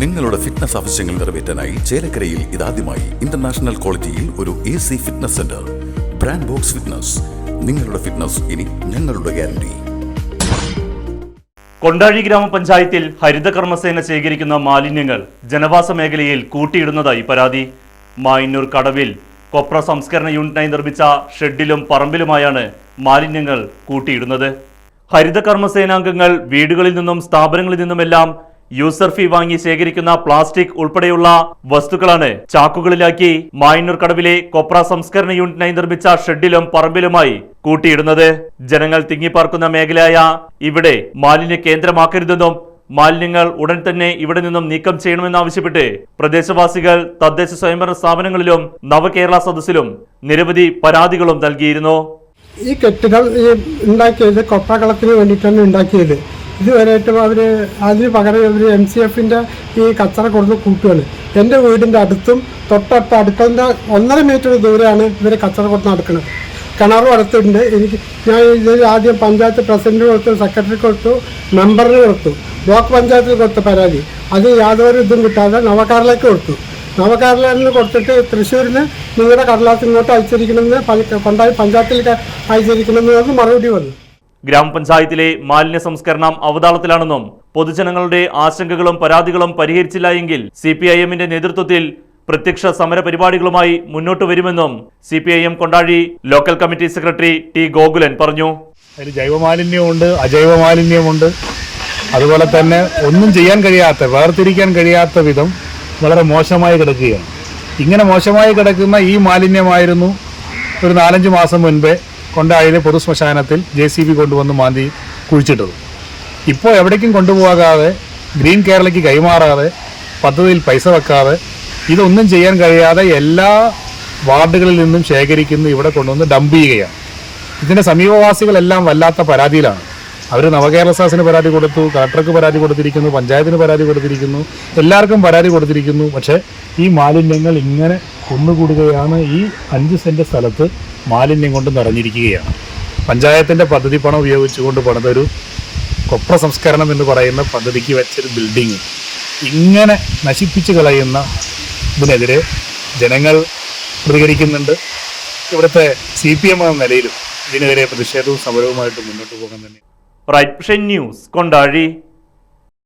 നിങ്ങളുടെ ഫിറ്റ്നസ് ആവശ്യങ്ങൾ നിറവേറ്റാനായി ചേലക്കരയിൽ ഇതാദ്യമായി ഇന്റർനാഷണൽ ക്വാളിറ്റിയിൽ ഒരു A C fitness centre brand Box Fitness നിങ്ങളുടെ ഫിറ്റ്നസ് ഇനി ഞങ്ങളുടെ ഗ്യാരണ്ടി കൊണ്ടാഴി ഗ്രാമപഞ്ചായത്തിൽ ഹരിതകർമ്മസേന ശേഖരിക്കുന്ന മാലിന്യങ്ങൾ ജനവാസ മേഖലയിൽ കൂട്ടിയിടുന്നതായി പരാതി. മായന്നൂർ കടവിൽ കൊപ്ര സംസ്കരണ യൂണിറ്റിനായി നിർമ്മിച്ച ഷെഡിലും പറമ്പിലുമായാണ് മാലിന്യങ്ങൾ കൂട്ടിയിടുന്നത്. ഹരിതകർമ്മസേനാംഗങ്ങൾ വീടുകളിൽ നിന്നും സ്ഥാപനങ്ങളിൽ നിന്നുമെല്ലാം യൂസർ ഫീ വാങ്ങി ശേഖരിക്കുന്ന പ്ലാസ്റ്റിക് ഉൾപ്പെടെയുള്ള വസ്തുക്കളാണ് ചാക്കുകളിലാക്കി മായന്നൂർ കടവിലെ കൊപ്ര സംസ്കരണ യൂണിറ്റിനായി നിർമ്മിച്ച ഷെഡിലും പറമ്പിലുമായി കൂട്ടിയിടുന്നത്. ജനങ്ങൾ തിങ്ങിപ്പാർക്കുന്ന മേഖലയായ ഇവിടെ മാലിന്യ കേന്ദ്രമാക്കരുതെന്നും മാലിന്യങ്ങൾ ഉടൻ തന്നെ ഇവിടെ നിന്നും നീക്കം ചെയ്യണമെന്നാവശ്യപ്പെട്ട് പ്രദേശവാസികൾ തദ്ദേശ സ്വയംഭരണ സ്ഥാപനങ്ങളിലും നവകേരള സദസ്സിലും നിരവധി പരാതികളും നൽകിയിരുന്നു. ഈ കെട്ടുകൾ ഈ ഉണ്ടാക്കിയത് കൊപ്രകളത്തിന് വേണ്ടിയിട്ടാണ് ഉണ്ടാക്കിയത്. ഇതുവരെയായിട്ടും അവർ അതിന് പകരം ഇവർ എം സി എഫിന്റെ ഈ കച്ചറ കൊടുത്ത് കൂട്ടുകയാണ്. എന്റെ വീടിന്റെ അടുത്തും തൊട്ടടുത്ത അടുത്തതിന്റെ ഒന്നര മീറ്റർ ദൂരെയാണ് ഇവർ കച്ചറ കൊടുത്ത് നടക്കുന്നത്. കിണറും അടുത്തുണ്ട്. എനിക്ക് ഞാൻ ഇതിൽ ആദ്യം പഞ്ചായത്ത് പ്രസിഡന്റ് കൊടുത്തു സെക്രട്ടറി കൊടുത്തു മെമ്പറിന് കൊടുത്തു ബ്ലോക്ക് പഞ്ചായത്തിൽ കൊടുത്ത പരാതി. അത് യാതൊരു ഇതും കിട്ടാതെ നവകേരളയ്ക്ക് കൊടുത്തു. നവകേരളയിൽ കൊടുത്തിട്ട് തൃശ്ശൂരിന് നിങ്ങളുടെ കടലാസ് ഇങ്ങോട്ട് അയച്ചിരിക്കണമെന്ന് കൊണ്ടായി പഞ്ചായത്തിൽ അയച്ചിരിക്കണമെന്ന് മറുപടി വന്നു. ഗ്രാമപഞ്ചായത്തിലെ മാലിന്യ സംസ്കരണം അവതാളത്തിലാണെന്നും പൊതുജനങ്ങളുടെ ആശങ്കകളും പരാതികളും പരിഹരിച്ചില്ല എങ്കിൽ സി പി ഐ എമ്മിന്റെ നേതൃത്വത്തിൽ പ്രത്യക്ഷ സമര പരിപാടികളുമായി മുന്നോട്ട് വരുമെന്നും C P I M Kondazhy local committee secretary T Gokulan പറഞ്ഞു. അതിൽ അജൈവ മാലിന്യമുണ്ട് അതുപോലെ തന്നെ ഒന്നും ചെയ്യാൻ കഴിയാത്ത വേർതിരിക്കാൻ കഴിയാത്ത വിധം വളരെ മോശമായി കിടക്കുകയാണ്. ഇങ്ങനെ മോശമായി കിടക്കുന്ന ഈ മാലിന്യമായിരുന്നു ഒരു നാലഞ്ച് മാസം മുൻപേ കൊണ്ടാഴിയിലെ പൊതു ശ്മശാനത്തിൽ ജെ സി ബി കൊണ്ടുവന്ന് മാന്തി കുഴിച്ചിട്ടത്. ഇപ്പോൾ എവിടേക്കും കൊണ്ടുപോകാതെ ഗ്രീൻ കേരളയ്ക്ക് കൈമാറാതെ പദ്ധതിയിൽ പൈസ വെക്കാതെ ഇതൊന്നും ചെയ്യാൻ കഴിയാതെ എല്ലാ വാർഡുകളിൽ നിന്നും ശേഖരിക്കുന്ന ഇവിടെ കൊണ്ടുവന്ന് ഡംപ് ചെയ്യുകയാണ്. ഇതിന്റെ സമീപവാസികളെല്ലാം വല്ലാത്ത പരാതിയിലാണ്. അവർ നവകേരള സാസിന് പരാതി കൊടുത്തു കളക്ടർക്ക് പരാതി കൊടുത്തിരിക്കുന്നു പഞ്ചായത്തിന് പരാതി കൊടുത്തിരിക്കുന്നു എല്ലാവർക്കും പരാതി കൊടുത്തിരിക്കുന്നു. പക്ഷേ ഈ മാലിന്യങ്ങൾ ഇങ്ങനെ കുന്നുകൂടുകയാണ് ഈ അഞ്ച് സെന്റ് സ്ഥലത്ത് മാലിന്യം കൊണ്ട് നിറഞ്ഞിരിക്കുകയാണ്. പഞ്ചായത്തിന്റെ പദ്ധതി പണം ഉപയോഗിച്ചുകൊണ്ട് പണിതൊരു കൊപ്ര സംസ്കരണം എന്ന് പറയുന്ന പദ്ധതിക്ക് വെച്ചൊരു ബിൽഡിങ് ഇങ്ങനെ നശിപ്പിച്ച് കളയുന്ന ഇതിനെതിരെ ജനങ്ങൾ പ്രതികരിക്കുന്നുണ്ട്. ഇവിടുത്തെ സി പി എം എന്ന നിലയിലും ഇതിനെതിരെ പ്രതിഷേധവും സമരവുമായിട്ട് മുന്നോട്ട് പോകാൻ തന്നെ. ന്യൂസ് കൊണ്ടാഴി